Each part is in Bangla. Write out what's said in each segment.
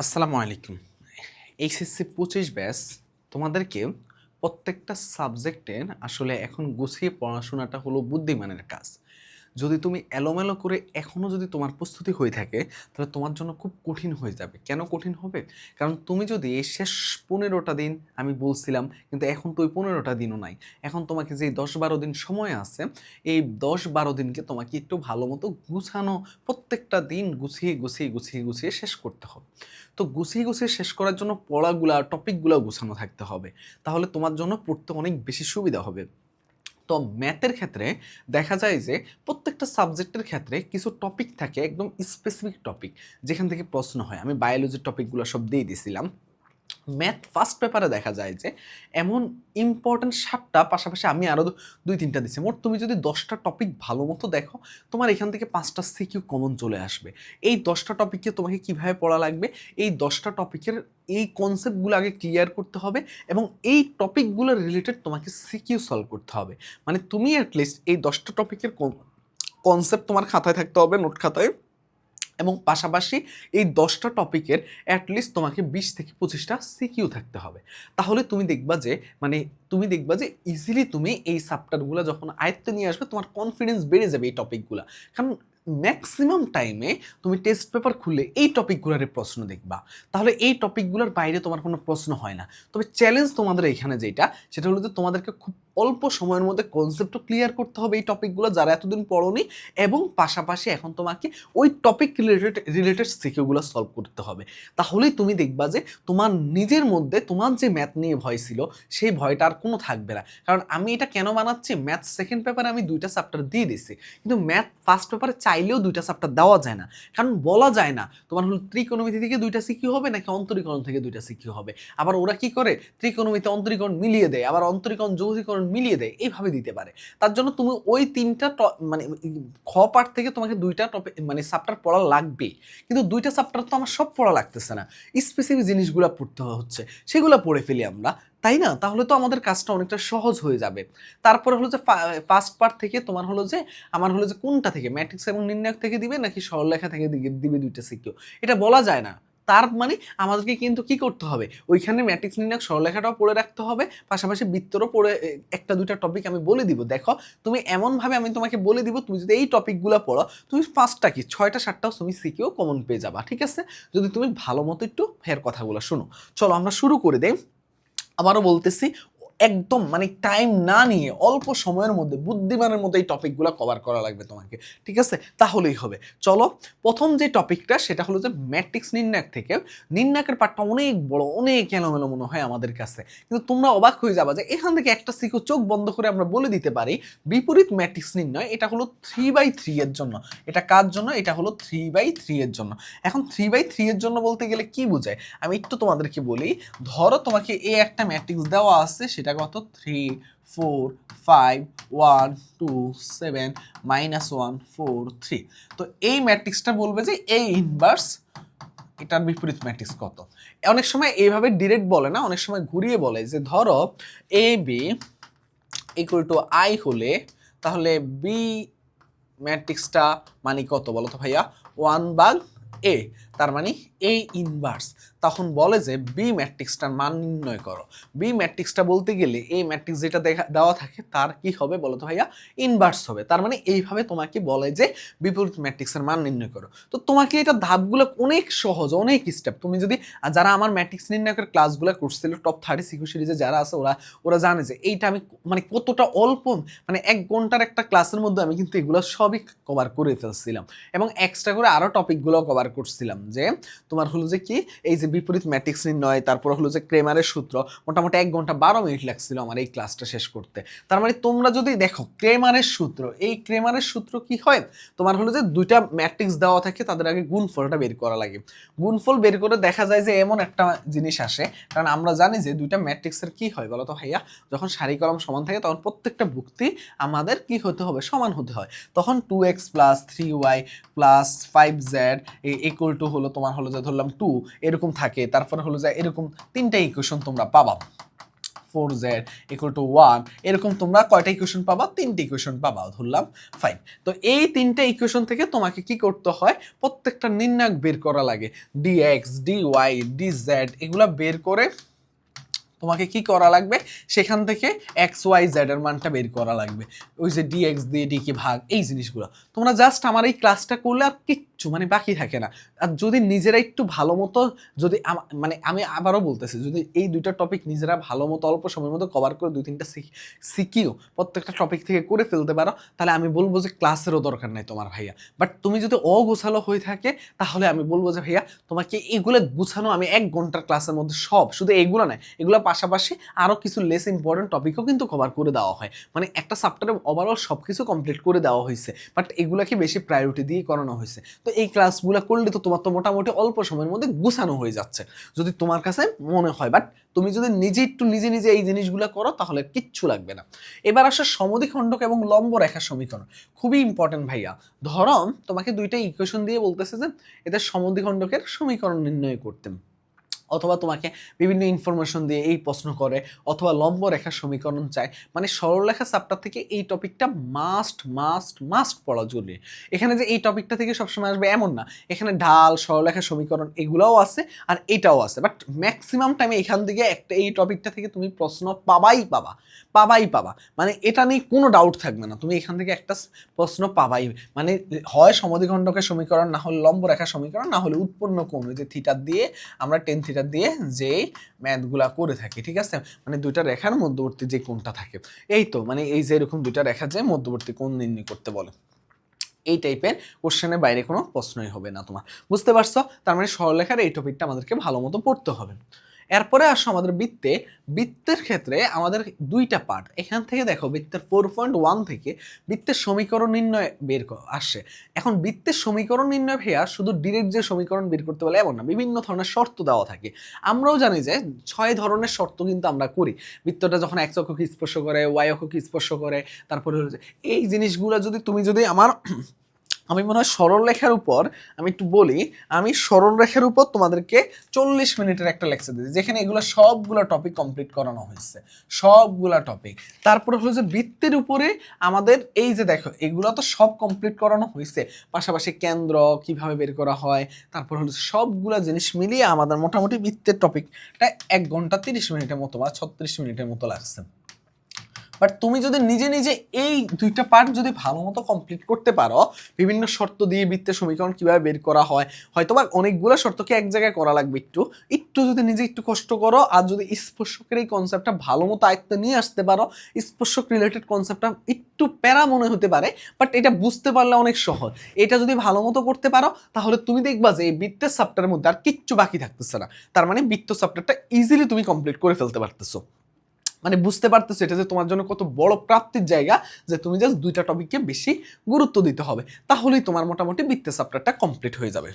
আসসালামু আলাইকুম। এইচএসসি পঁচিশ ব্যাস তোমাদেরকে প্রত্যেকটা সাবজেক্টের আসলে এখন গুছিয়ে পড়াশোনাটা হলো বুদ্ধিমানের কাজ। যদি তুমি এলোমেলো করে এখনও যদি তোমার প্রস্তুতি হয়ে থাকে, তাহলে তোমার জন্য খুব কঠিন হয়ে যাবে। কেন কঠিন হবে? কারণ তুমি যদি শেষ পনেরোটা দিন, আমি বলছিলাম, কিন্তু এখন তো ওই পনেরোটা দিনও নাই, এখন তোমাকে যে দশ বারো দিন সময় আছে, এই দশ বারো দিনকে তোমাকে একটু ভালো মতো গুছানো, প্রত্যেকটা দিন গুছিয়ে গুছিয়ে গুছিয়ে গুছিয়ে শেষ করতে হবে। তো গুছিয়ে গুছিয়ে শেষ করার জন্য পড়াগুলা টপিকগুলো গুছানো থাকতে হবে। তাহলে তোমার জন্য পড়তে অনেক বেশি সুবিধা হবে। তো ম্যাথের ক্ষেত্রে দেখা যায় যে প্রত্যেকটা সাবজেক্টের ক্ষেত্রে কিছু টপিক থাকে একদম স্পেসিফিক টপিক যেখান থেকে প্রশ্ন হয়। আমি বায়োলজির টপিকগুলো সব দিয়ে দিয়েছিলাম ম্যাথ ফার্স্ট পেপারে দেখা যায় যে এমন ইম্পর্ট্যান্ট সাতটা, পাশাপাশি আমি আরও দুই তিনটা দিচ্ছি মোট তুমি যদি দশটা টপিক ভালো মতো দেখো, তোমার এখান থেকে পাঁচটা সিকিউ কমন চলে আসবে। এই দশটা টপিককে তোমাকে কীভাবে পড়া লাগবে? এই দশটা টপিকের এই কনসেপ্টগুলো আগে ক্লিয়ার করতে হবে এবং এই টপিকগুলোর রিলেটেড তোমাকে সিকিউ সলভ করতে হবে। মানে তুমি অ্যাটলিস্ট এই দশটা টপিকের কনসেপ্ট তোমার খাতায় থাকতে হবে নোট খাতায়। এবং পাশাপাশি এই দশটা টপিকের অ্যাটলিস্ট তোমাকে বিশ থেকে পঁচিশটা সিকিউ থাকতে হবে। তাহলে তুমি দেখবা যে মানে তুমি দেখবা যে ইজিলি তুমি এই সাবটারগুলো যখন আয়ত্তে নিয়ে আসবে, তোমার কনফিডেন্স বেড়ে যাবে এই টপিকগুলো কারণ ম্যাক্সিমাম টাইমে তুমি টেস্ট পেপার খুললে এই টপিকগুলোর প্রশ্ন দেখবা। তাহলে এই টপিকগুলোর বাইরে তোমার কোনো প্রশ্ন হয় না। তবে চ্যালেঞ্জ তোমাদের এখানে যেটা, সেটা হলো যে তোমাদেরকে খুব অল্প সময়ের মধ্যে কনসেপ্টও ক্লিয়ার করতে হবে এই টপিকগুলো যারা এতদিন পড়োনি এবং পাশাপাশি এখন তোমাকে ওই টপিক রিলেটেড রিলেটেড সিকিউগুলো সলভ করতে হবে। তাহলেই তুমি দেখবা যে তোমার নিজের মধ্যে তোমার যে ম্যাথ নিয়ে ভয় ছিল, সেই ভয়টা আর কোনো থাকবে না। কারণ আমি এটা কেন বানাচ্ছি? ম্যাথ সেকেন্ড পেপারে আমি দুইটা চ্যাপ্টার দিয়ে দিছি। কিন্তু ম্যাথ ফার্স্ট পেপারে চাইলেও দুইটা চ্যাপ্টার দেওয়া যায় না। কারণ বলা যায় না, তোমার হলো ত্রিকোণমিতি থেকে দুইটা সিকিউ হবে নাকি অন্তরীকরণ থেকে দুইটা সিকিউ হবে? আবার ওরা কি করে? ত্রিকোণমিতি অন্তরীকরণ মিলিয়ে দেয়, আবার অন্তরীকরণ যৌগীকরণ মিলিয়ে দেয় এইভাবে দিতে পারে। তার জন্য তুমি ওই তিনটা মানে খ পার্ট থেকে তোমাকে দুইটা টপিক মানে চ্যাপ্টার পড়া লাগবে। কিন্তু দুইটা চ্যাপ্টার তো আমার সব পড়া লাগতেছে না। স্পেসিফিক জিনিসগুলো পড়তে হচ্ছে, সেগুলো পড়ে ফেলি আমরা, তাই না? তাহলে তো আমাদের কাজটা অনেকটা সহজ হয়ে যাবে। তারপরে হলো যে ফার্স্ট পার্ট থেকে তোমার হলো যে, আমার হলো যে কোনটা থেকে? ম্যাট্রিক্স এবং নির্ণায়ক থেকে দিবে নাকি সরলরেখা থেকে দিবে দুইটা সিকিউ এটা বলা যায় না। তার মানে আমাদেরকে কিন্তু কি করতে হবে? ওইখানে ম্যাট্রিক্স নির্ণায়ক সরলেখাটাও পড়ে রাখতে হবে, পাশাপাশি বৃত্তরও পড়ে একটা দুইটা টপিক আমি বলে দিব। দেখো, তুমি এমনভাবে আমি তোমাকে বলে দিব, তুমি যদি এই টপিকগুলো পড়ো, তুমি পাঁচটা কি? ছয়টা সাতটাও তুমি সিকিও কমন পেয়ে যাবা, ঠিক আছে? যদি তুমি ভালো মতো একটু ফের কথাগুলো শোনো। চলো আমরা শুরু করে দেই। আবারও বলতেছি একদম মানে টাইম না নিয়ে অল্প সময়ের মধ্যে বুদ্ধিমানের মধ্যে এই টপিকগুলো কভার করা লাগবে তোমাকে, ঠিক আছে? তাহলেই হবে। চলো, প্রথম যে টপিকটা সেটা হলো যে ম্যাট্রিক্স নির্ণায়ক থেকে নির্ণায়কের পার্টটা অনেক বড়, অনেক এলোমেলো মনে হয় আমাদের কাছে। কিন্তু তোমরা অবাক হয়ে যাবা যে এখান থেকে একটা সিকো চোখ বন্ধ করে আমরা বলে দিতে পারি, বিপরীত ম্যাট্রিক্স নির্ণয় এটা হলো থ্রি বাই থ্রি এর জন্য। এটা কার জন্য? এটা হলো থ্রি বাই থ্রি এর জন্য। এখন থ্রি বাই থ্রি এর জন্য বলতে গেলে কি বোঝায়? আমি একটু তোমাদেরকে বলি, ধরো তোমাকে এ একটা ম্যাট্রিক্স দেওয়া আছে সেটা কত? Three four five one two seven minus one four three তো এই ম্যাট্রিক্সটা বলবে যে এই ইনভার্স এটার বিপরীত ম্যাট্রিক্স কত? অনেক সময় এইভাবে ডিরেক্ট বলে না, অনেক সময় ঘুরিয়ে বলে যে ধরো A B equal to I হলে তাহলে বি ম্যাট্রিক্সটা মানে কত বলো তো ভাইয়া? ওয়ান বাগ এ তার মানে এ ইনভার্স তখন বলে যে বি ম্যাট্রিক্সটার মান নির্ণয় করো। বি ম্যাট্রিক্সটা বলতে গেলে এই ম্যাট্রিক্স যেটা দেখা দেওয়া থাকে, তার কি হবে বলো তো ভাইয়া? ইনভার্স হবে। তার মানে এইভাবে তোমাকে বলে যে বিপরীত ম্যাট্রিক্সের মান নির্ণয় করো। তো তোমাকে এটা ধাপগুলো অনেক সহজ, অনেক স্টেপ তুমি যদি যারা আমার ম্যাট্রিক্স নির্ণয়কের ক্লাসগুলো করছিল টপ থার্টি সিকিউ সিরিজে যারা আছে, ওরা ওরা জানে যে এইটা আমি মানে কতটা অল্প মানে এক ঘণ্টার একটা ক্লাসের মধ্যে আমি কিন্তু এগুলো সবই কভার করে ফেলছিলাম। এবং এক্সট্রা করে আরও টপিকগুলো কভার করছিলাম। যে তোমার হলো যে কি, এই যে বিপরীত ম্যাট্রিক্স নির্ণয়, তারপর হলো যে ক্রেমারের সূত্র, মোটামুটি এক ঘণ্টা বারো মিনিট লাগছিল আমার এই ক্লাসটা শেষ করতে। তার মানে তোমরা যদি দেখো ক্রেমারের সূত্র, এই ক্রেমারের সূত্র কি হয়? তোমার হলো যে দুইটা ম্যাট্রিক্স দেওয়া থাকে, তাদের আগে গুণফলটা বের করা লাগে। গুণফল বের করে দেখা যায় যে এমন একটা জিনিস আসে, কারণ আমরা জানি যে দুইটা ম্যাট্রিক্সের কি হয় বলো তো ভাইয়া? যখন সারি কলম সমান থাকে, তখন প্রত্যেকটা ভুক্তি আমাদের কি হতে হবে? সমান হতে হয়। তখন two X plus three Y plus five Z equal to হলো তোমার হলো যে ধরলাম টু এরকম থাকে। তারপরে হলো যে এরকম তিনটা ইকুয়েশন তোমরা পাবা। Four Z equal to one এরকম তোমরা কয়টা ইকুয়েশন পাবা? তিনটে ইকুয়েশন পাবা, ধরলাম ফাইন তো এই তিনটে ইকুয়েশন থেকে তোমাকে কি করতে হয়? প্রত্যেকটা নির্ণায়ক বের করা লাগে। D X D Y D Z এগুলো বের করে তোমাকে কি করা লাগবে? সেখান থেকে এক্স ওয়াই জেড মানটা বের করা লাগবে। ওই যে ডি এক্স দিয়ে ডি কি ভাগ, এই জিনিসগুলো। তোমরা জাস্ট আমার এই ক্লাসটা করলে আর কিচ্ছু মানে বাকি থাকে না। আর যদি নিজেরা একটু ভালো মতো, যদি মানে আমি আবারও বলতেছি, যদি এই দুইটা টপিক নিজেরা ভালো মতো, অল্প সময়ের মধ্যে কভার করে দুই, তিনটা শিখ- শিখিও, প্রত্যেকটা টপিক থেকে করে ফেলতে পারো, তাহলে আমি বলব যে ক্লাসেরও দরকার নাই তোমার ভাইয়া। বাট তুমি যদি অগোছালো হয়ে থাকে, তাহলে আমি বলব যে ভাইয়া, তোমাকে এগুলো গুছানো আমি এক ঘণ্টার ক্লাসের মধ্যে সব, শুধু এগুলো নয়, এগুলো পাশাপাশি আরও কিছু লেস ইম্পর্টেন্ট টপিকও কিন্তু কভার করে দেওয়া হয়। মানে একটা চ্যাপ্টারে ওভারঅল সব কিছু কমপ্লিট করে দেওয়া হয়েছে। বাট এগুলোকে বেশি প্রায়োরিটি দিয়ে করানো হয়েছে। তো এই ক্লাসগুলো করলে তো তোমার তো মোটামুটি অল্প সময়ের মধ্যে গুছানো হয়ে যাচ্ছে। যদি তোমার কাছে মনে হয় বাট তুমি যদি নিজে একটু নিজে নিজে এই জিনিসগুলো করো, তাহলে কিচ্ছু লাগবে না। এবার আসে সমদ্বিখণ্ডক এবং লম্ব রেখার সমীকরণ। খুবই ইম্পর্টেন্ট ভাইয়া। ধরো, তোমাকে দুইটা ইকুয়েশন দিয়ে বলতেছে যে, এদের সমদ্বিখণ্ডকের সমীকরণ নির্ণয় করতে। অথবা তোমাকে বিভিন্ন ইনফরমেশন দিয়ে এই প্রশ্ন করে, অথবা লম্ব রেখার সমীকরণ চায়। মানে সরলরেখা চ্যাপ্টার থেকে এই টপিকটা মাস্ট মাস্ট মাস্ট পড়া জরুরি। এখানে যে এই টপিকটা থেকে সবসময় আসবে এমন না। এখানে ঢাল সরলরেখা সমীকরণ এগুলোও আছে আর এটাও আছে। বাট ম্যাক্সিমাম টাইমে এখান থেকে একটা এই টপিকটা থেকে তুমি প্রশ্ন পাবাই পাবা। পাবাই পাবা। মানে এটা নিয়ে কোনো ডাউট থাকবে না। তুমি এখান থেকে একটা প্রশ্ন পাবাই। মানে হয় সমদ্বিখণ্ডকের সমীকরণ, না হলে লম্ব রেখার সমীকরণ, না হলে উৎপন্ন কোণ যে থিটার দিয়ে আমরা টেন থিটার দিয়ে যে ম্যাথগুলা করে থাকি, ঠিক আছে? মানে দুইটা রেখার মধ্যবর্তী যে কোনটা থাকে। এই তো মানে এই যে এরকম দুইটা রেখা যে মধ্যবর্তী কোন নির্ণয় করতে বলে। এই টাইপের কোশ্চেনের বাইরে কোনো প্রশ্নই হবে না তোমার। বুঝতে পারছ? তার মানে সরলেখার এই টপিকটা আমাদেরকে ভালো মতো পড়তে হবে। এরপরে আসো আমাদের বৃত্তে। বৃত্তের ক্ষেত্রে আমাদের দুইটা পার্ট এখান থেকে দেখো বৃত্তের ফোর পয়েন্ট ওয়ান থেকে বৃত্তের সমীকরণ নির্ণয় বের ক- আসে এখন বৃত্তের সমীকরণ নির্ণয় ভাইয়া শুধু ডিরেক্ট যে সমীকরণ বের করতে বলে এমন না, বিভিন্ন ধরনের শর্ত দেওয়া থাকে। আমরাও জানি যে ছয় ধরনের শর্ত কিন্তু আমরা করি। বৃত্তটা যখন এক অক্ষকে স্পর্শ করে ওয়াই অক্ষকে স্পর্শ করে, তারপরে এই জিনিসগুলো যদি তুমি যদি আমার আমি মনে হয় সরল রেখার উপর, আমি একটু বলি, আমি সরল রেখার উপর তোমাদেরকে চল্লিশ মিনিটের একটা লেকচার দিয়েছি, যেখানে এগুলো সবগুলো টপিক কমপ্লিট করানো হয়েছে, সবগুলা টপিক তারপরে হলো যে বৃত্তের উপরে আমাদের এই যে দেখো, এগুলো তো সব কমপ্লিট করানো হয়েছে, পাশাপাশি কেন্দ্র, কীভাবে বের করা হয়, তারপর হলো সবগুলা জিনিস মিলিয়ে আমাদের মোটামুটি বৃত্তের টপিকটা এক ঘণ্টা তিরিশ মিনিটের মতো বা ছত্রিশ মিনিটের মতো লাগছে। বাট তুমি যদি নিজে নিজে এই দুইটা পার্ট যদি ভালো মতো কমপ্লিট করতে পারো, বিভিন্ন শর্ত দিয়ে বৃত্তের সমীকরণ কীভাবে বের করা হয়, হয়তো বা অনেকগুলো শর্তকে এক জায়গায় করা লাগবে একটু একটু যদি নিজে একটু কষ্ট করো আর যদি স্পর্শকের এই কনসেপ্টটা ভালো মতো আয়ত্তে নিয়ে আসতে পারো, স্পর্শক রিলেটেড কনসেপ্টটা একটু প্যারা মনে হতে পারে বাট এটা বুঝতে পারলে অনেক সহজ। এটা যদি ভালো মতো করতে পারো, তাহলে তুমি দেখবা যে এই বৃত্তের সাপ্টারের মধ্যে আর কিচ্ছু বাকি থাকতেছে না। তার মানে বৃত্ত সাপ্টারটা ইজিলি তুমি কমপ্লিট করে ফেলতে পারতেছো। মানে বুঝতে পারতেছো এটা যে তোমার জন্য কত বড় প্রাপ্তির জায়গা যে তুমি জাস্ট দুইটা টপিককে বেশি গুরুত্ব দিতে হবে। তাহলেই তোমার মোটামুটি বৃত্তের সাপ্টারটা কমপ্লিট হয়ে যাবে।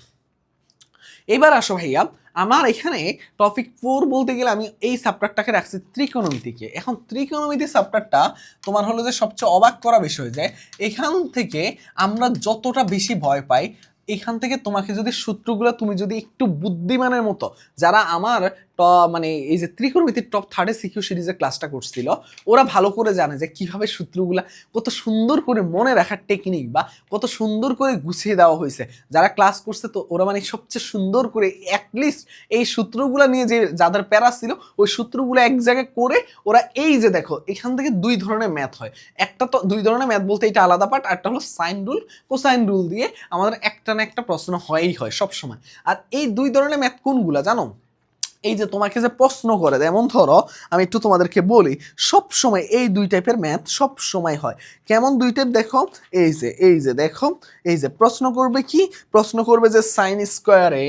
এবার আসো ভাইয়া, আমার এখানে টপিক ফোর বলতে গেলে আমি এই সাপ্টারটাকে রাখছি ত্রিকোণমিতিকে এখন ত্রিকোণমিতি সাপ্টারটা তোমার হলো যে সবচেয়ে অবাক করা বিষয় যে এখান থেকে আমরা যতটা বেশি ভয় পাই এখান থেকে তোমাকে যদি সূত্রগুলো তুমি যদি একটু বুদ্ধিমানের মতো, যারা আমার মানে এই যে ত্রিকোণমিতির টপ থার্ডে সিকিউ সিরিজের ক্লাসটা করছিল, ওরা ভালো করে জানে যে কীভাবে সূত্রগুলা কত সুন্দর করে মনে রাখার টেকনিক বা কত সুন্দর করে গুছিয়ে দেওয়া হয়েছে। যারা ক্লাস করছে তো ওরা মানে সবচেয়ে সুন্দর করে অ্যাটলিস্ট এই সূত্রগুলো নিয়ে যে যাদের প্যারা ছিল, ওই সূত্রগুলো এক জায়গায় করে ওরা এই যে দেখো, এখান থেকে দুই ধরনের ম্যাথ হয়। একটা তো, দুই ধরনের ম্যাথ বলতে এটা আলাদা পার্ট একটা হলো সাইন রুল কোসাইন রুল দিয়ে আমাদের একটা একটা প্রশ্ন হয়ই হয় সব সময় আর এই দুই ধরনের ম্যাথ কোনগুলা জানো? এই যে তোমাকে যে প্রশ্ন করে, যেমন ধরো, আমি একটু তোমাদেরকে বলি সব সময় এই দুই টাইপের ম্যাথ সব সময় হয়। কেমন দুই টাইপ দেখো, এই যে এই যে, দেখো, এই যে, প্রশ্ন করবে কি? প্রশ্ন করবে যে সাইন স্কোয়ারে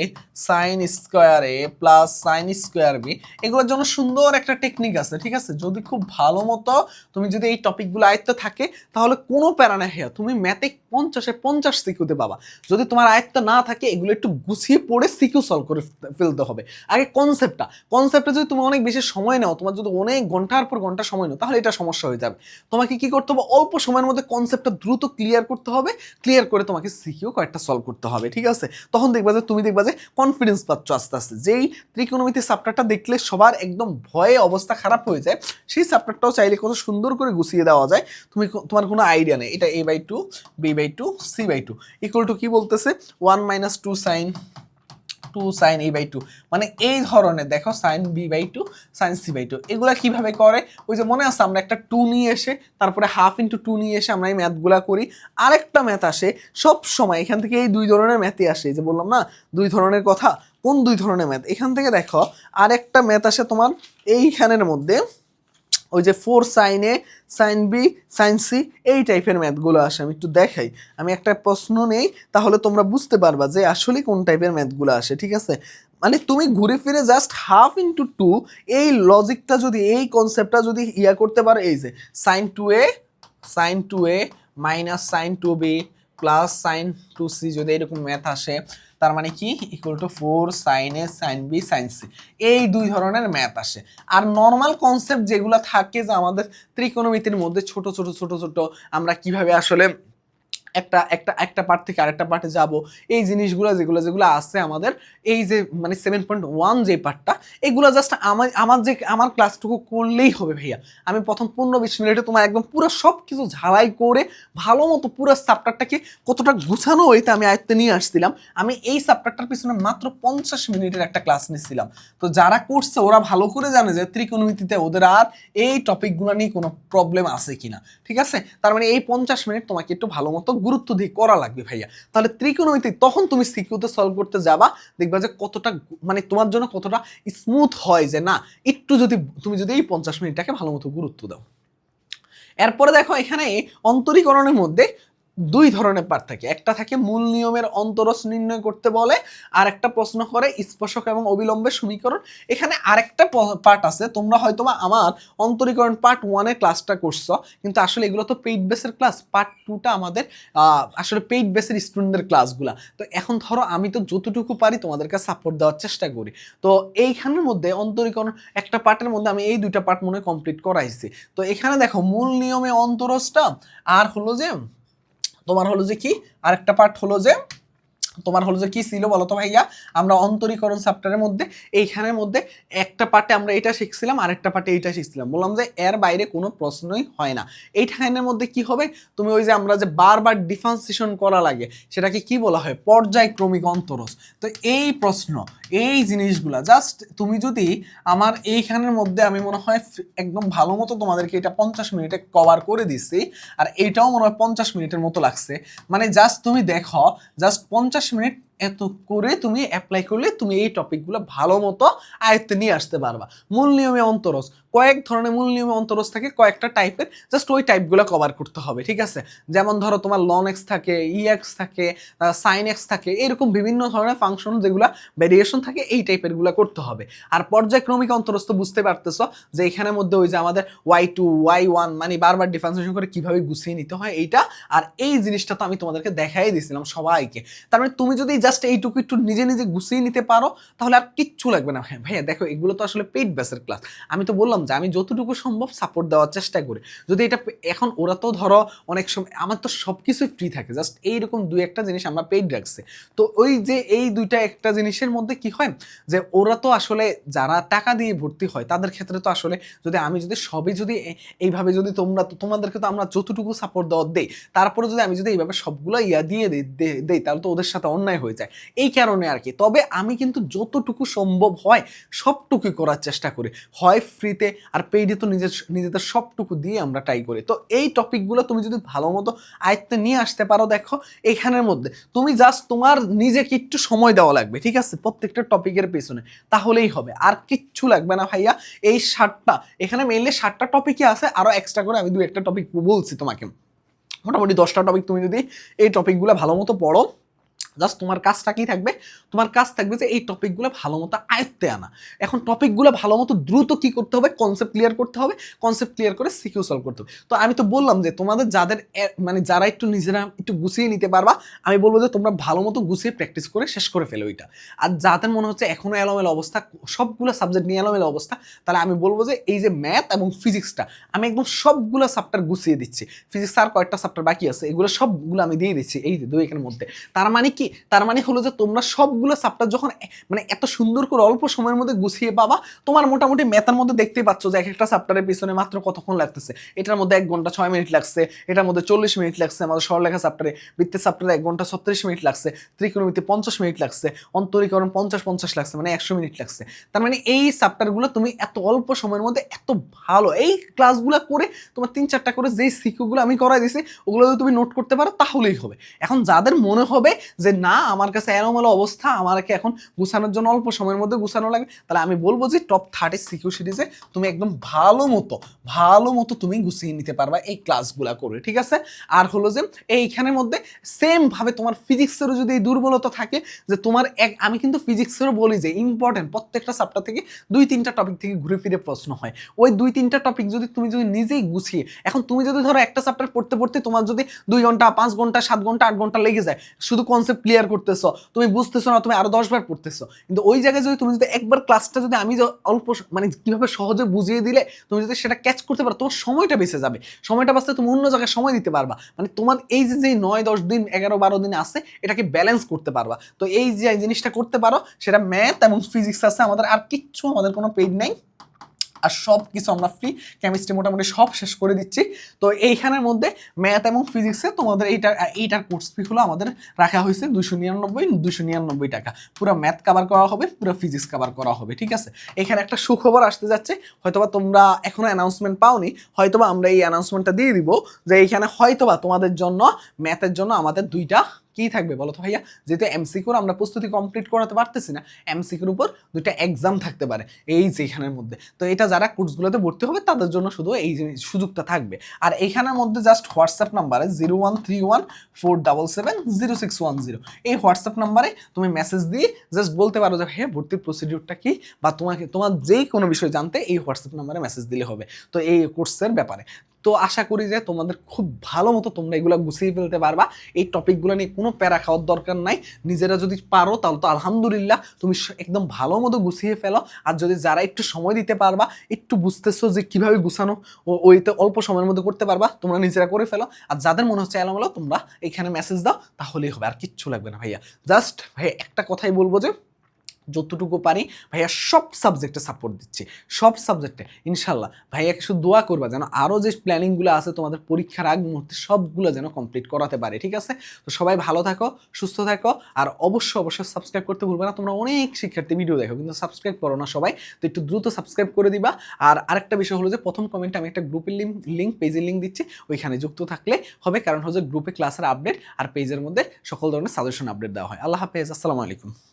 সাইন স্কোয়ারে প্লাস সাইন স্কোয়ার বি এগুলোর জন্য সুন্দর একটা টেকনিক আছে, ঠিক আছে? যদি খুব ভালো মতো তুমি যদি এই টপিকগুলো আয়ত্তে থাকে, তাহলে কোনো প্যারা না হেয়া তুমি ম্যাথে পঞ্চাশে পঞ্চাশ সিকিউতে পাবা। যদি তোমার আয়ত্ত না থাকে, এগুলো একটু গুছিয়ে পড়ে সিকিউ সলভ করে ফেলতে হবে। আগে কনসেপ্ট কনসেপ্টটা কনসেপ্টে যদি তুমি অনেক বেশি সময় নাও, তোমার যদি অনেক ঘণ্টার পর ঘণ্টা সময় নাও, তাহলে এটা সমস্যা হয়ে যাবে। তোমাকে কি করতে হবে? অল্প সময়ের মধ্যে কনসেপ্টটা দ্রুত ক্লিয়ার করতে হবে। ক্লিয়ার করে তোমাকে সিকিও কয়েকটা সলভ করতে হবে, ঠিক আছে? তখন দেখবা যে, তুমি দেখবা যে কনফিডেন্স পাচ্ছ আস্তে আস্তে। যেই ত্রিকোণমিতি চ্যাপ্টারটা দেখলে সবার একদম ভয়ে অবস্থা খারাপ হয়ে যায়, সেই চ্যাপ্টারটাও চাইলে কত সুন্দর করে গুছিয়ে দেওয়া যায়। তুমি তোমার কোনো আইডিয়া নেই। এটা A by two B by two C by two equal to কি বলতেছে? One minus two sine two sine A by two মানে এই ধরনের, দেখো sine B by two sine C by two এগুলা কীভাবে করে? ওই যে মনে আছে আমরা একটা টু নিয়ে এসে, তারপরে হাফ ইন্টু টু নিয়ে এসে আমরা এই ম্যাথগুলা করি। আরেকটা ম্যাথ আসে, সব সময় এখান থেকে এই দুই ধরনের ম্যাথই আসে। যে বললাম না, দুই ধরনের কথা, কোন দুই ধরনের ম্যাথ এখান থেকে দেখো, আরেকটা ম্যাথ আসে তোমার এইখানের মধ্যে ওই যে four sine A sine B sine C এই টাইপের ম্যাথগুলো আসে, আমি একটু দেখাই। আমি একটা প্রশ্ন নেই, তাহলে তোমরা বুঝতে পারবা যে আসলে কোন টাইপের ম্যাথগুলো আসে, ঠিক আছে? মানে তুমি ঘুরে ফিরে জাস্ট হাফ ইন্টু টু এই লজিকটা যদি, এই কনসেপ্টটা যদি ইয়া করতে পারো, এই যে sine two A sine two A minus sine two B plus sine two C যদি এরকম ম্যাথ আসে তার মানে কি? Equal to four sine A sine B sine C এই দুই ধরনের ম্যাথ আসে। আর নর্মাল কনসেপ্ট যেগুলো থাকে যে আমাদের ত্রিকোণমিতির মধ্যে ছোট ছোট ছোট ছোট, আমরা কীভাবে আসলে একটা একটা একটা পার্ট থেকে আরেকটা পার্টে যাব। এই জিনিসগুলো যেগুলো যেগুলো আছে আমাদের, এই যে মানে সেভেন পয়েন্ট ওয়ান যে পার্টটা এগুলো জাস্ট আমার আমার যে, আমার ক্লাসটুকু করলেই হবে ভাইয়া। আমি প্রথম পনেরো বিশ মিনিটে তোমার একদম পুরো সব কিছু ঝালাই করে, ভালো মতো পুরো সাবটারটাকে কতটা গুছানো হইতে আমি আয়ত্তে নিয়ে আসছিলাম। আমি এই সাপ্টারটার পিছনে মাত্র পঞ্চাশ মিনিটের একটা ক্লাস নিয়েছিলাম তো যারা করছে, ওরা ভালো করে জানে যে ত্রিকোণমিতিতে ওদের আর এই টপিকগুলো নিয়ে কোনো প্রবলেম আছে কিনা। ঠিক আছে? তার মানে এই পঞ্চাশ মিনিট তোমাকে একটু ভালো মতো গুরুত্ব দিয়ে করা লাগবে ভাইয়া। তাহলে ত্রিকোণমিতি তখন তুমি সিকিউতে সলভ করতে যাবা, দেখবা যে কতটা মানে তোমার জন্য কতটা স্মুথ হয় যে না, একটু যদি তুমি যদি এই পঞ্চাশ মিনিটটাকে ভালো মতো গুরুত্ব দাও। এরপরে দেখো এখানে অন্তরীকরণের মধ্যে দুই ধরনের পার্ট থাকে। একটা থাকে মূল নিয়মের অন্তরস নির্ণয় করতে বলে, আর একটা প্রশ্ন করে স্পর্শক এবং অবিলম্বের সমীকরণ। এখানে আরেকটা পার্ট আছে, তোমরা হয়তো আমার অন্তরীকরণ পার্ট ওয়ানের ক্লাসটা করছ, কিন্তু আসলে এগুলো তো পেইড বেসের ক্লাস পার্ট টুটা আমাদের আসলে পেইড বেসের স্টুডেন্টদের ক্লাসগুলা তো এখন ধরো আমি তো যতটুকু পারি তোমাদেরকে সাপোর্ট দেওয়ার চেষ্টা করি। তো এইখানের মধ্যে অন্তরীকরণ একটা পার্টের মধ্যে আমি এই দুইটা পার্ট মনে কমপ্লিট করাইছি। তো এখানে দেখো মূল নিয়মে অন্তরসটা, আর হলো যে তোমার হলো যে কি? আরেকটা পার্ট হলো যে তোমার হলো যে কি ছিল বলো তো ভাইয়া? আমরা অন্তরীকরণ চ্যাপ্টারের মধ্যে, এইখানের মধ্যে একটা পার্টে আমরা এটা শিখছিলাম, আরেকটা পার্টে এইটা শিখছিলাম। বললাম যে এর বাইরে কোনো প্রশ্নই হয় না। এইখানের মধ্যে কি হবে? তুমি ওই যে আমরা যে বারবার ডিফারেন্সিয়েশন করা লাগে, সেটাকে কি বলা হয়? পর্যায়ক্রমিক অন্তরস। তো এই প্রশ্ন, এই জিনিসগুলা জাস্ট তুমি যদি আমার এইখানের মধ্যে আমি মনে হয় একদম ভালো মতো তোমাদেরকে এটা পঞ্চাশ মিনিটে কভার করে দিচ্ছি আর এইটাও মনে হয় পঞ্চাশ মিনিটের মতো লাগছে। মানে জাস্ট তুমি দেখো জাস্ট পঞ্চাশ মিনিট এত করে তুমি অ্যাপ্লাই করলে তুমি এই টপিকগুলো ভালো মতো আয়ত্তে নিয়ে আসতে পারবা। মূল নিয়মে অন্তরস। কয়েক ধরনের মূল নিয়মে অন্তরস থাকে, কয়েকটা টাইপের জাস্ট ওই টাইপগুলো কভার করতে হবে, ঠিক আছে? যেমন ধরো তোমার লন এক্স থাকে ই এক্স থাকে সাইন এক্স থাকে, এরকম বিভিন্ন ধরনের ফাংশন যেগুলো ভেরিয়েশন থাকে, এই টাইপেরগুলো করতে হবে। আর পর্যায়ক্রমিক অন্তরস্থ বুঝতে পারতেছো যে এখানের মধ্যে ওই যে আমাদের ওয়াই টু ওয়াই ওয়ান মানে বারবার ডিফারেন্সিয়েশন করে কীভাবে গুছিয়ে নিতে হয় এইটা। আর এই জিনিসটা তো আমি তোমাদেরকে দেখাই দিয়েছিলাম সবাইকে। তার মানে তুমি যদি জাস্ট এইটুকু একটু নিজে নিজে গুছিয়ে নিতে পারো, তাহলে আর কিচ্ছু লাগবে না। হ্যাঁ ভাইয়া, দেখো, এগুলো তো আসলে পেইড বেসের ক্লাস আমি তো বললাম যে, আমি যতটুকু সম্ভব সাপোর্ট দেওয়ার চেষ্টা করি। যদি এটা এখন ওরা তো ধরো অনেক সময় আমার তো সব কিছুই ফ্রি থাকে। জাস্ট এইরকম দুই একটা জিনিস আমরা পেইড রাখছি। তো ওই যে, এই দুইটা একটা জিনিসের মধ্যে কি হয় যে, ওরা তো আসলে যারা টাকা দিয়ে ভর্তি হয়, তাদের ক্ষেত্রে তো আসলে যদি আমি যদি সবই যদি এইভাবে যদি তোমরা, তোমাদেরকে তো আমরা যতটুকু সাপোর্ট দেওয়ার দেই, তারপরে যদি আমি যদি এইভাবে সবগুলো ইয়া দিয়ে দেই দেই, তাহলে তো ওদের সাথে অন্যায় হয়ে যায় এই কারণে আর কি তবে আমি কিন্তু যতটুকু সম্ভব হয় সবটুকুই করার চেষ্টা করি। হয় ফ্রিতে আর পেইডে তো নিজের, নিজেদের সবটুকু দিয়ে আমরা ট্রাই করি। তো এই টপিকগুলো তুমি যদি ভালো মতো আয়ত্তে নিয়ে আসতে পারো, দেখো, এখানের মধ্যে। তুমি জাস্ট তোমার নিজেকে একটু সময় দেওয়া লাগবে, ঠিক আছে? প্রত্যেকটা টপিকের পেছনে। তাহলেই হবে। আর কিচ্ছু লাগবে না ভাইয়া। এই ষাটটা এখানে মেনলি ষাটটা টপিকই আছে। আরও এক্সট্রা করে আমি দু একটা টপিক বলছি তোমাকে। মোটামুটি দশটা টপিক তুমি যদি এই টপিকগুলো ভালো মতো পড়ো জাস্ট তোমার কাজটা কি থাকবে। তোমার কাজ থাকবে যে এই টপিকগুলো ভালো মতো আয়ত্তে আনা। এখন টপিকগুলো ভালো মতো দ্রুত কি করতে হবে? কনসেপ্ট ক্লিয়ার করতে হবে। কনসেপ্ট ক্লিয়ার করে সিকিউ সলভ করতে হবে। তো আমি তো বললাম যে তোমাদের যাদের মানে যারা একটু নিজেরা একটু গুছিয়ে নিতে পারবা, আমি বলব যে তোমরা ভালো মতো গুছিয়ে প্র্যাকটিস করে শেষ করে ফেলো ওইটা আর যাদের মনে হচ্ছে এখনও এলোমেলো অবস্থা, সবগুলো সাবজেক্ট নিয়ে এলোমেলো অবস্থা, তাহলে আমি বলব যে এই যে ম্যাথ এবং ফিজিক্সটা আমি একদম সবগুলো চ্যাপ্টার গুছিয়ে দিচ্ছি। ফিজিক্স আর কয়েকটা চ্যাপ্টার বাকি আছে, এগুলো সবগুলো আমি দিয়ে দিচ্ছি এই দুই একের মধ্যে। তার মানে কি? তার মানে হলো যে তোমরা সবগুলো চ্যাপ্টার যখন মানে এত সুন্দর করে অল্প সময়ের মধ্যে গুছিয়ে পাবা, তোমার মোটামুটি ম্যাথের মধ্যে দেখতেই পাচ্ছ যে এক একটা চ্যাপ্টারের পিছনে মাত্র কতক্ষণ লাগতেছে। এটার মধ্যে এক ঘণ্টা ছয় মিনিট লাগছে, এটার মধ্যে চল্লিশ মিনিট লাগছে আমাদের সরলেখা চ্যাপ্টারে বৃত্তের চ্যাপ্টারে এক ঘণ্টা ছত্রিশ মিনিট লাগছে, ত্রিকোণমিতি পঞ্চাশ মিনিট লাগছে, অন্তরীকরণ পঞ্চাশ পঞ্চাশ লাগছে মানে একশো মিনিট লাগছে। তার মানে এই চ্যাপ্টারগুলো তুমি এত অল্প সময়ের মধ্যে এত ভালো, এই ক্লাসগুলো করে তোমার তিন চারটা করে যেই সিকিউগুলো আমি করাই দিছি, ওগুলো যদি তুমি নোট করতে পারো তাহলেই হবে। এখন যাদের মনে হবে যে না, আমার কাছে এলোমেলো অবস্থা, আমাকে এখন গুছানোর জন্য অল্প সময়ের মধ্যে গুছানো লাগে তাহলে আমি বলব যে টপ থার্টি সিকিউ সিরিজে তুমি একদম ভালো মতো ভালো মতো তুমি গুছিয়ে নিতে পারবা এই ক্লাসগুলো করে, ঠিক আছে? আর হলো যে, এইখানের মধ্যে সেমভাবে তোমার ফিজিক্সেরও যদি এই দুর্বলতা থাকে, যে তোমার এক, আমি কিন্তু ফিজিক্সেরও বলি যে ইম্পর্টেন্ট প্রত্যেকটা সাবটা থেকে দুই, তিনটা টপিক থেকে ঘুরে ফিরে প্রশ্ন হয়। ওই দুই, তিনটা টপিক যদি তুমি যদি নিজেই গুছিয়ে, এখন তুমি যদি ধরো একটা চ্যাপ্টার পড়তে পড়তে তোমার যদি দুই ঘণ্টা, পাঁচ ঘণ্টা, সাত ঘণ্টা, আট ঘণ্টা লেগে যায়, শুধু কনসেপ্ট ক্লিয়ার করতেছো, তুমি বুঝতেছো না, তুমি আরও দশবার পড়তেছো। কিন্তু ওই জায়গায় যদি তুমি যদি একবার ক্লাসটা যদি আমি অল্প মানে কীভাবে সহজে বুঝিয়ে দিলে, তুমি যদি সেটা ক্যাচ করতে পারো, তোমার সময়টা বেঁচে যাবে। সময়টা বাঁচতে তুমি অন্য জায়গায় সময় দিতে পারবা। মানে তোমার এই যে যে নয়, দশ দিন, এগারো, বারো দিন আছে, এটাকে ব্যালেন্স করতে পারবা। তো এই যে জিনিসটা করতে পারো, সেটা ম্যাথ এবং ফিজিক্স আছে, আমাদের আর কিচ্ছু আমাদের কোনো পেইড নাই। আর সব কিছু আমরা ফ্রি কেমিস্ট্রি মোটামুটি সব শেষ করে দিচ্ছি। তো এইখানের মধ্যে ম্যাথ এবং ফিজিক্সে তোমাদের এইটার এইটার কোর্স ফি হলো আমাদের রাখা হয়েছে দুশো নিরানব্বই দুশো নিরানব্বই টাকা। পুরো ম্যাথ কভার করা হবে, পুরো ফিজিক্স কভার করা হবে, ঠিক আছে? এখানে একটা সুখবর আসতে যাচ্ছে, হয়তোবা তোমরা এখনও অ্যানাউন্সমেন্ট পাওনি, হয়তোবা আমরা এই অ্যানাউন্সমেন্টটা দিয়ে দিব যে এইখানে হয়তোবা তোমাদের জন্য ম্যাথের জন্য আমাদের দুইটা কি থাকবে বলো তো ভাইয়া? যেহেতু এমসিকিউর আমরা প্রস্তুতি কমপ্লিট করাতে পারতেছি না এমসিকিউর উপর দুইটা এক্সাম থাকতে পারে, এই যে এখানের মধ্যে। তো এটা যারা কোর্সগুলোতে ভর্তি হবে, তাদের জন্য শুধু এই সুযোগটা থাকবে। আর এইখানের মধ্যে জাস্ট হোয়াটসঅ্যাপ নাম্বারে zero one three one four double seven zero six one zero এই হোয়াটসঅ্যাপ নাম্বারে তুমি মেসেজ দিয়ে জাস্ট বলতে পারো যে হ্যাঁ ভর্তির প্রসিডিউরটা কি? বা তোমাকে, তোমার যেই কোনো বিষয় জানতে এই হোয়াটসঅ্যাপ নাম্বারে মেসেজ দিলে হবে। তো এই কোর্সের ব্যাপারে। তো আশা করি যে তোমাদের খুব ভালো মতো তোমরা এগুলো গুছিয়ে ফেলতে পারবা। এই টপিকগুলো নিয়ে কোনো প্যারা খাওয়ার দরকার নাই। নিজেরা যদি পারো তাহলে তো আলহামদুলিল্লাহ তুমি একদম ভালো মতো গুছিয়ে ফেলো। আর যদি যারা একটু সময় দিতে পারবা, একটু বুঝতেছো যে কীভাবে গুছানো ওইতে অল্প সময়ের মধ্যে করতে পারবা, তোমরা নিজেরা করে ফেলো। আর যাদের মনে হচ্ছে এলোমেলো, তোমরা এখানে মেসেজ দাও, তাহলেই হবে। আর কিচ্ছু লাগবে না ভাইয়া। জাস্ট ভাইয়া একটা কথাই বলব যে যতটুকু পারি ভাইয়া সব সাবজেক্টে সাপোর্ট দিচ্ছি। সব সাবজেক্টে ইনশাল্লাহ। ভাইয়াকে শুধু দোয়া করবা যেন আরও যে প্ল্যানিংগুলো আছে তোমাদের পরীক্ষার আগ মুহূর্তে সবগুলো যেন কমপ্লিট করাতে পারে, ঠিক আছে? তো সবাই ভালো থাকো, সুস্থ থাকো, আর অবশ্যই অবশ্যই সাবস্ক্রাইব করতে ভুলবে না। তোমরা অনেক শিক্ষার্থী ভিডিও দেখো, কিন্তু সাবস্ক্রাইব করো না সবাই। তো একটু দ্রুত সাবস্ক্রাইব করে দিবা। আর আরেকটা বিষয় হলো যে, প্রথম কমেন্টে আমি একটা গ্রুপের লিঙ্ক লিঙ্ক পেজের লিঙ্ক দিচ্ছি। ওইখানে যুক্ত থাকলে হবে, কারণ হচ্ছে গ্রুপে ক্লাসের আপডেট আর পেজের মধ্যে সকল ধরনের সাজেশন আপডেট দেওয়া হয়। আল্লাহ হাফেজ, আসসালামু আলাইকুম।